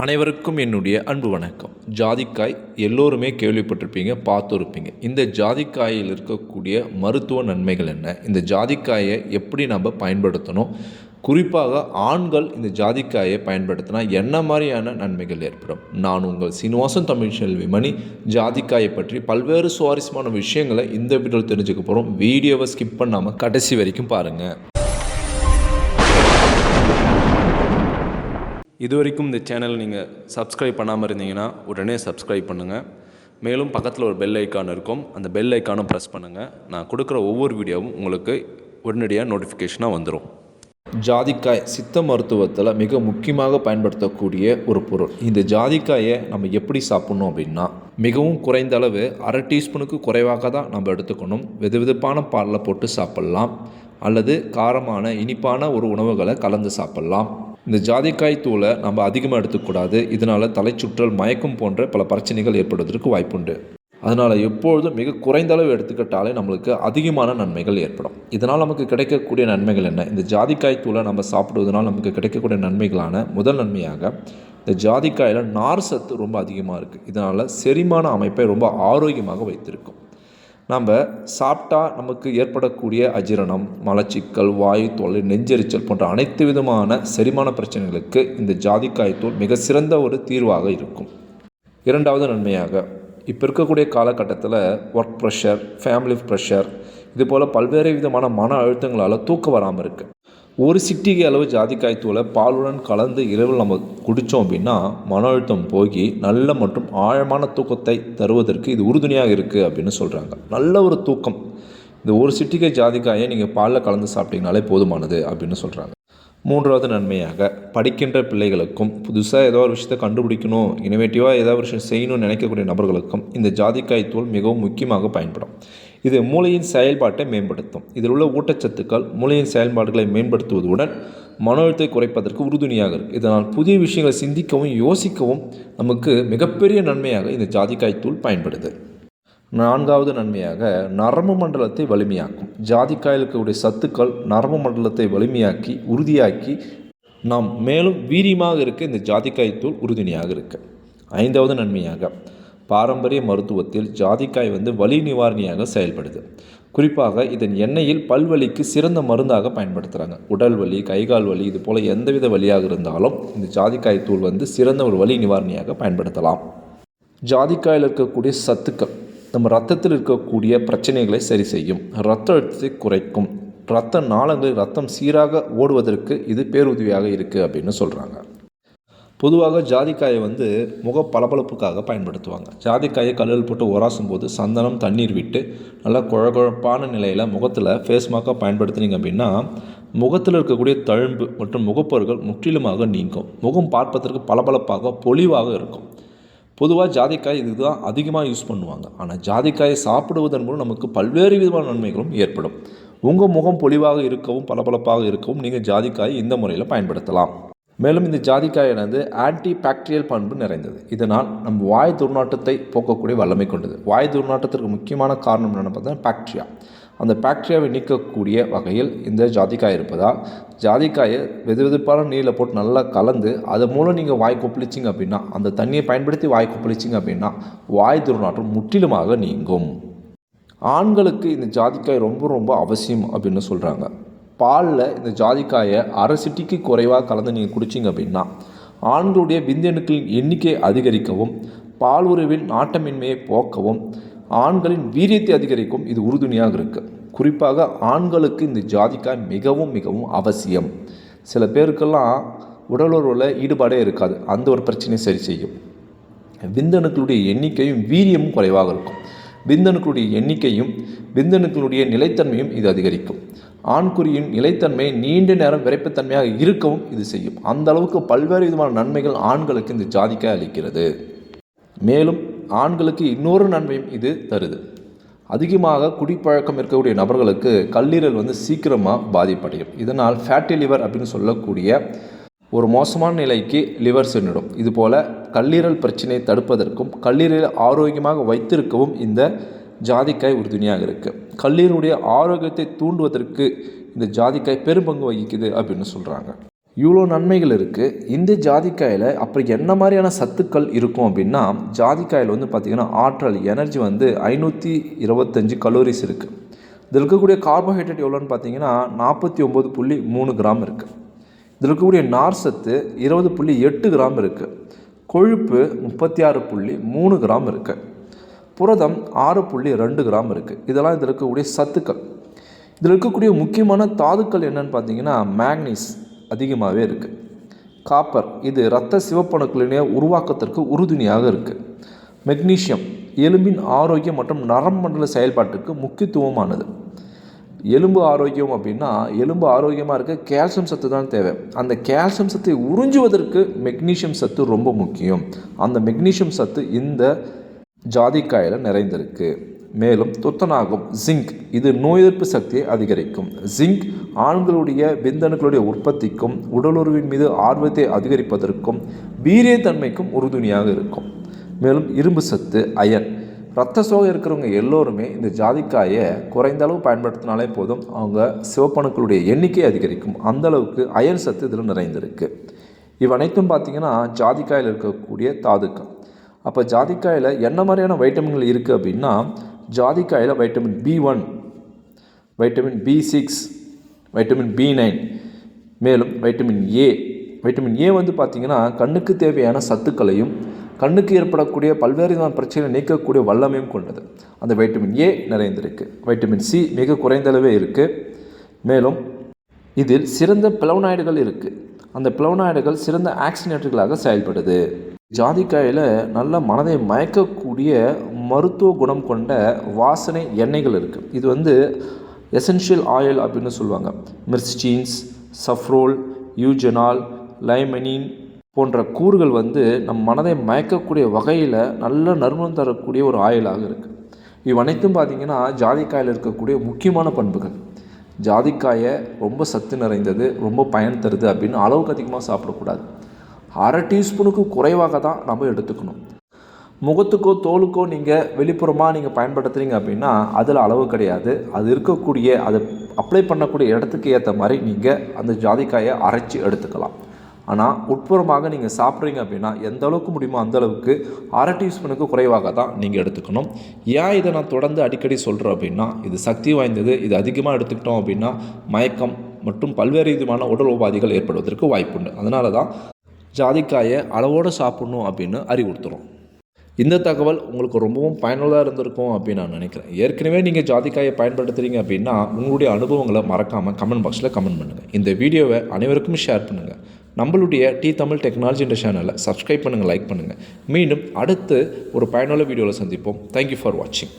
அனைவருக்கும் என்னுடைய அன்பு வணக்கம். ஜாதிக்காய் எல்லோருமே கேள்விப்பட்டிருப்பீங்க பார்த்துருப்பீங்க. இந்த ஜாதிக்காயில் இருக்கக்கூடிய மருத்துவ நன்மைகள் என்ன? இந்த ஜாதிக்காயை எப்படி நம்ம பயன்படுத்தணும்? குறிப்பாக ஆண்கள் இந்த ஜாதிக்காயை பயன்படுத்தினா என்ன மாதிரியான நன்மைகள் ஏற்படும்? நான் உங்கள் சீனிவாசன் தமிழ் செல்வி மணி. ஜாதிக்காயை பற்றி பல்வேறு சுவாரஸ்யமான விஷயங்களை இந்த வீடியோவில் தெரிஞ்சுக்க போகிறோம் வீடியோவை ஸ்கிப் பண்ணாமல் கடைசி வரைக்கும் பாருங்கள் இது வரைக்கும் இந்த சேனல் நீங்கள் சப்ஸ்கிரைப் பண்ணாமல் இருந்தீங்கன்னா உடனே சப்ஸ்கிரைப் பண்ணுங்கள் மேலும் பக்கத்தில் ஒரு பெல் ஐக்கான் இருக்கும். அந்த பெல் ஐக்கானும் ப்ரெஸ் பண்ணுங்கள் நான் கொடுக்குற ஒவ்வொரு வீடியோவும் உங்களுக்கு உடனடியாக நோட்டிஃபிகேஷனாக வந்துடும் ஜாதிக்காய் சித்த மருத்துவத்தில் மிக முக்கியமாக பயன்படுத்தக்கூடிய ஒரு பொருள். இந்த ஜாதிக்காயை நம்ம எப்படி சாப்பிட்ணும் அப்படின்னா மிகவும் குறைந்த அளவு அரை டீஸ்பூனுக்கு குறைவாக தான் நம்ம எடுத்துக்கணும். வெது வெதுப்பான பாலில் போட்டு சாப்பிட்லாம். அல்லது காரமான இனிப்பான ஒரு உணவுகளை கலந்து சாப்பிட்லாம். இந்த ஜாதிக்காய் தூளை நம்ம அதிகமாக எடுத்துக்கூடாது. இதனால் தலைச்சுற்றல் மயக்கம் போன்ற பல பிரச்சனைகள் ஏற்படுவதற்கு வாய்ப்புண்டு. அதனால் எப்பொழுதும் மிக குறைந்த அளவு எடுத்துக்கிட்டாலே நம்மளுக்கு அதிகமான நன்மைகள் ஏற்படும். இதனால் நமக்கு கிடைக்கக்கூடிய நன்மைகள் என்ன? இந்த ஜாதிக்காய் தூளை நம்ம சாப்பிடுவதனால் நமக்கு கிடைக்கக்கூடிய நன்மைகளான முதல் நன்மையாக இந்த ஜாதிக்காயில் நார் சத்து ரொம்ப அதிகமாக இருக்குது இதனால் செரிமான அமைப்பை ரொம்ப ஆரோக்கியமாக வைத்திருக்கும். நம்ம சாப்பிட்டா நமக்கு ஏற்படக்கூடிய அஜீரணம் மலச்சிக்கல் வாயு தொல்லை நெஞ்செரிச்சல் போன்ற அனைத்து விதமான செரிமான பிரச்சனைகளுக்கு இந்த ஜாதிக்காய் தூள் மிக சிறந்த ஒரு தீர்வாக இருக்கும். இரண்டாவது நன்மையாக இப்போ இருக்கக்கூடிய காலகட்டத்தில் ஒர்க் ப்ரெஷர் ஃபேமிலி ப்ரெஷர் இது போல் பல்வேறு விதமான மன அழுத்தங்களால் தூக்கம் வராமல் இருக்குது ஒரு சிட்டிகை அளவு ஜாதிக்காய் தூளை பாலுடன் கலந்து இரவில் நம்ம குடித்தோம் அப்படின்னா மன அழுத்தம் போகி நல்ல மற்றும் ஆழமான தூக்கத்தை தருவதற்கு இது உறுதுணையாக இருக்குது அப்படின்னு சொல்கிறாங்க நல்ல ஒரு தூக்கம். இந்த ஒரு சிட்டிகை ஜாதிக்காயை நீங்கள் பாலில் கலந்து சாப்பிட்டீங்கனாலே போதுமானது அப்படின்னு சொல்கிறாங்க மூன்றாவது நன்மையாக படிக்கின்ற பிள்ளைகளுக்கும் புதுசாக ஏதோ ஒரு விஷயத்தை கண்டுபிடிக்கணும் இனோவேட்டிவாக ஏதாவது ஒரு விஷயம் செய்யணும்னு நினைக்கக்கூடிய நபர்களுக்கும் இந்த ஜாதிக்காய் தூள் மிகவும் முக்கியமாக பயன்படும். இது மூளையின் செயல்பாட்டை மேம்படுத்தும். இதில் உள்ள ஊட்டச்சத்துக்கள் மூளையின் செயல்பாடுகளை மேம்படுத்துவதுடன் மன அழுத்தத்தை குறைப்பதற்கு உறுதுணையாக இருக்குது இதனால் புதிய விஷயங்களை சிந்திக்கவும் யோசிக்கவும் நமக்கு மிகப்பெரிய நன்மையாக இந்த ஜாதிக்காய் தூள் பயன்படுது. நான்காவது நன்மையாக நரம்பு மண்டலத்தை வலிமையாக்கும். ஜாதிக்காயில் இருக்கக்கூடிய சத்துக்கள் நரம்பு மண்டலத்தை வலிமையாக்கி உறுதியாக்கி நாம் மேலும் வீரியமாக இருக்க இந்த ஜாதிக்காய் தூள் உறுதுணையாக இருக்கு. ஐந்தாவது நன்மையாக பாரம்பரிய மருத்துவத்தில் ஜாதிக்காய் வந்து வலி நிவாரணியாக செயல்படுது. குறிப்பாக இதன் எண்ணெயில் பல்வலிக்கு சிறந்த மருந்தாக பயன்படுத்துகிறாங்க உடல் வலி கைகால் வலி இது போல் எந்தவித வலியாக இருந்தாலும் இந்த ஜாதிக்காய் தூள் வந்து சிறந்த ஒரு வலி நிவாரணியாக பயன்படுத்தலாம். ஜாதிக்காயில் இருக்கக்கூடிய சத்துக்கள் நம்ம ரத்தத்தில் இருக்கக்கூடிய பிரச்சனைகளை சரி செய்யும். ரத்த அழுத்தத்தை குறைக்கும். ரத்த நாளங்களில் ரத்தம் சீராக ஓடுவதற்கு இது பேருதவியாக இருக்குது அப்படின்னு சொல்கிறாங்க பொதுவாக ஜாதிக்காயை வந்து முக பளபளப்புக்காக பயன்படுத்துவாங்க. ஜாதிக்காயை கல்லில் போட்டு உராசும் போது சந்தனம் தண்ணீர் விட்டு நல்லா குழகுழப்பான நிலையில் முகத்தில் ஃபேஸ்மாக்காக பயன்படுத்துனீங்க அப்படின்னா முகத்தில் இருக்கக்கூடிய தழும்பு மற்றும் முகப்பொருட்கள் முற்றிலுமாக நீங்கும். முகம் பார்ப்பதற்கு பளபளப்பாக பொலிவாக இருக்கும். பொதுவாக ஜாதிக்காய் இதுதான் அதிகமாக யூஸ் பண்ணுவாங்க. ஆனால் ஜாதிக்காயை சாப்பிடுவதன் மூலம் நமக்கு பல்வேறு விதமான நன்மைகளும் ஏற்படும். உங்கள் முகம் பொலிவாக இருக்கவும் பளபளப்பாக இருக்கவும் நீங்கள் ஜாதிக்காயை இந்த முறையில் பயன்படுத்தலாம். மேலும் இந்த ஜாதிக்காயானது ஆன்டி பாக்டீரியல் பண்பு நிறைந்தது. இதனால் நம் வாய் துர்நாற்றத்தை போக்கக்கூடிய வல்லமை கொண்டது. வாய் துர்நாட்டத்திற்கு முக்கியமான காரணம் என்னென்னு பார்த்தா பாக்டீரியா அந்த பாக்டீரியாவை நீக்கக்கூடிய வகையில் இந்த ஜாதிக்காய் இருப்பதால் ஜாதிக்காயை வெது வெதுப்பான நீரில் போட்டு நல்லா கலந்து அது மூலம் நீங்கள் வாய் கொப்பளிச்சிங்க அப்படின்னா அந்த தண்ணியை பயன்படுத்தி வாய் கொப்பளிச்சிங்க அப்படின்னா வாய் துர்நாற்றம் முற்றிலுமாக நீங்கும். ஆண்களுக்கு இந்த ஜாதிக்காய் ரொம்ப ரொம்ப அவசியம் அப்படின்னு சொல்கிறாங்க பாலில் இந்த ஜாதிக்காயை அரை சிட்டிக்கு குறைவாக கலந்து நீங்கள் குடிச்சிங்க அப்படின்னா ஆண்களுடைய விந்தணுக்களின் எண்ணிக்கை அதிகரிக்கவும் பால் உறவில் நாட்டமின்மையை போக்கவும் ஆண்களின் வீரியத்தை அதிகரிக்கும் இது உறுதுணையாக இருக்குது குறிப்பாக ஆண்களுக்கு இந்த ஜாதிக்காய் மிகவும் மிகவும் அவசியம். சில பேருக்கெல்லாம் உடலுறவில் ஈடுபாடே இருக்காது. அந்த ஒரு பிரச்சனையை சரி செய்யும். விந்தணுக்களுடைய எண்ணிக்கையும் வீரியமும் குறைவாக இருக்கும். விந்தணுக்களுடைய எண்ணிக்கையும் விந்தணுக்களுடைய நிலைத்தன்மையும் இது அதிகரிக்கும். ஆண்குறியின் நிலைத்தன்மை நீண்ட நேரம் விரைப்புத்தன்மையாக இருக்கவும் இது செய்யும். அந்த அளவுக்கு பல்வேறு விதமான நன்மைகள் ஆண்களுக்கு இந்த ஜாதிக்காய் அளிக்கிறது. மேலும் ஆண்களுக்கு இன்னொரு நன்மையும் இது தருது. அதிகமாக குடிப்பழக்கம் இருக்கக்கூடிய நபர்களுக்கு கல்லீரல் வந்து சீக்கிரமாக பாதிப்படையும். இதனால் ஃபேட்டி லிவர் அப்படின்னு சொல்லக்கூடிய ஒரு மோசமான நிலைக்கு லிவர் சென்றிடும். இதுபோல் கல்லீரல் பிரச்சனையை தடுப்பதற்கும் கல்லீரலை ஆரோக்கியமாக வைத்திருக்கவும் இந்த ஜாதிக்காய் உறுதுணையாக இருக்குது கல்லீரலுடைய ஆரோக்கியத்தை தூண்டுவதற்கு இந்த ஜாதிக்காய் பெரும்பங்கு வகிக்குது அப்படின்னு சொல்கிறாங்க இவ்வளோ நன்மைகள் இருக்குது இந்த ஜாதிக்காயில் அப்புறம் என்ன மாதிரியான சத்துக்கள் இருக்கும் அப்படின்னா ஜாதிக்காயில் வந்து பார்த்திங்கன்னா ஆற்றல் எனர்ஜி வந்து ஐநூற்றி இருபத்தஞ்சி கலோரிஸ் இருக்குது இதில் இருக்கக்கூடிய கார்போஹைட்ரேட் எவ்வளோன்னு பார்த்தீங்கன்னா நாற்பத்தி ஒம்பது புள்ளி மூணு கிராம் இருக்குது இதில் இருக்கக்கூடிய நார் சத்து இருபது புள்ளி எட்டு கிராம் இருக்குது கொழுப்பு முப்பத்தி ஆறு புள்ளி மூணு கிராம் இருக்குது புரதம் ஆறு புள்ளி ரெண்டு கிராம் இருக்குது இதெல்லாம் இதில் இருக்கக்கூடிய சத்துக்கள். இதில் இருக்கக்கூடிய முக்கியமான தாதுக்கள் என்னன்னு பார்த்தீங்கன்னா மேக்னீஸ் அதிகமாகவே இருக்குது காப்பர் இது இரத்த சிவப்பணுக்களினுடைய உருவாக்கத்திற்கு உறுதுணையாக இருக்குது மெக்னீஷியம் எலும்பின் ஆரோக்கியம் மற்றும் நரம்பண்டல செயல்பாட்டுக்கு முக்கியத்துவமானது. எலும்பு ஆரோக்கியம் அப்படின்னா எலும்பு ஆரோக்கியமாக இருக்க கால்சியம் சத்து தான் தேவை. அந்த கால்சியம் சத்தை உறிஞ்சுவதற்கு மெக்னீஷியம் சத்து ரொம்ப முக்கியம். அந்த மெக்னீஷியம் சத்து இந்த ஜாதிக்காயில் நிறைந்திருக்கு. மேலும் துத்தநாகம் ஜிங்க் இது நோய் எதிர்ப்பு சக்தியை அதிகரிக்கும். ஜிங்க் ஆண்களுடைய விந்தணுக்களுடைய உற்பத்திக்கும் உடலுறவின் மீது ஆர்வத்தை அதிகரிப்பதற்கும் வீரியத்தன்மைக்கும் உறுதுணையாக இருக்கும். மேலும் இரும்பு சத்து அயன். ரத்த சோகை இருக்கிறவங்க எல்லோருமே இந்த ஜாதிக்காயை குறைந்த அளவு பயன்படுத்தினாலே போதும் அவங்க சிவப்பணுக்களுடைய எண்ணிக்கை அதிகரிக்கும். அந்த அளவுக்கு அயன் சத்து இதில் நிறைந்திருக்கு. இவனைத்தும் பார்த்தீங்கன்னா ஜாதிக்காயில் இருக்கக்கூடிய தாதுக்கள். அப்போ ஜாதிக்காயில் என்ன மாதிரியான வைட்டமின்கள் இருக்குது அப்படின்னா ஜாதிக்காயில் vitamin B one vitamin B six vitamin B nine மேலும் வைட்டமின் ஏ. வைட்டமின் ஏ வந்து பார்த்திங்கன்னா கண்ணுக்கு தேவையான சத்துக்களையும் கண்ணுக்கு ஏற்படக்கூடிய பல்வேறு விதமான பிரச்சனைகளை நீக்கக்கூடிய வல்லமையும் கொண்டது. அந்த வைட்டமின் ஏ நிறைந்திருக்கு. வைட்டமின் சி மிக குறைந்த அளவே இருக்குது மேலும் இதில் சிறந்த பிளவனாய்டுகள் இருக்குது அந்த பிளவனாய்டுகள் சிறந்த ஆக்சினேட்டர்களாக செயல்படுது. ஜாதிக்காயில் நல்ல மனதை மயக்கக்கூடிய மருத்துவ குணம் கொண்ட வாசனை எண்ணெய்கள் இருக்குது இது வந்து எசென்ஷியல் ஆயில் அப்படின்னு சொல்லுவாங்க. மிர்ஸ்டீன்ஸ் சஃப்ரோல் யூஜெனால் லைமனின் போன்ற கூறுகள் வந்து நம் மனதை மயக்கக்கூடிய வகையில் நல்ல நறுமணம் தரக்கூடிய ஒரு ஆயிலாக இருக்குது இவ்வனைத்தும் பார்த்திங்கன்னா ஜாதிக்காயில் இருக்கக்கூடிய முக்கியமான பண்புகள். ஜாதிக்காயை ரொம்ப சத்து நிறைந்தது ரொம்ப பயன் தருது அப்படின்னு அளவுக்கு அதிகமாக சாப்பிடக்கூடாது. அரை டீஸ்பூனுக்கு குறைவாக தான் நம்ம எடுத்துக்கணும். முகத்துக்கோ தோலுக்கோ நீங்கள் வெளிப்புறமாக நீங்கள் பயன்படுத்துகிறீங்க அப்படின்னா அதில் அளவு கிடையாது. அது இருக்கக்கூடிய அதை அப்ளை பண்ணக்கூடிய இடத்துக்கு ஏற்ற மாதிரி நீங்கள் அந்த ஜாதிக்காயை அரைச்சி எடுத்துக்கலாம். ஆனால் உட்புறமாக நீங்கள் சாப்பிட்றீங்க அப்படின்னா எந்த அளவுக்கு முடியுமோ அந்த அளவுக்கு அரை டீஸ்பூனுக்கு குறைவாக தான் நீங்கள் எடுத்துக்கணும். ஏன் இதை நான் தொடர்ந்து அடிக்கடி சொல்கிறேன் அப்படின்னா இது சக்தி வாய்ந்தது இது அதிகமாக எடுத்துக்கிட்டோம் அப்படின்னா மயக்கம் மற்றும் பல்வேறு விதமான உடல் உபாதைகள் ஏற்படுவதற்கு வாய்ப்புண்டு அதனால தான் ஜாதிக்காயை அளவோடு சாப்பிட்ணும் அப்படின்னு அறிவுறுத்துகிறோம் இந்த தகவல் உங்களுக்கு ரொம்பவும் பயனுள்ளதாக இருந்திருக்கும் அப்படின்னு நான் நினைக்கிறேன். ஏற்கனவே நீங்கள் ஜாதிக்காயை பயன்படுத்துகிறீங்க அப்படின்னா உங்களுடைய அனுபவங்களை மறக்காமல் கமெண்ட் பாக்ஸில் கமெண்ட் பண்ணுங்கள் இந்த வீடியோவை அனைவருக்கும் ஷேர் பண்ணுங்கள் நம்மளுடைய டி தமிழ் டெக்னாலஜின்ற சேனலை சப்ஸ்கிரைப் பண்ணுங்கள் லைக் பண்ணுங்கள் மீண்டும் அடுத்து ஒரு பயனுள்ள வீடியோவில் சந்திப்போம். தேங்க்யூ ஃபார் வாட்சிங்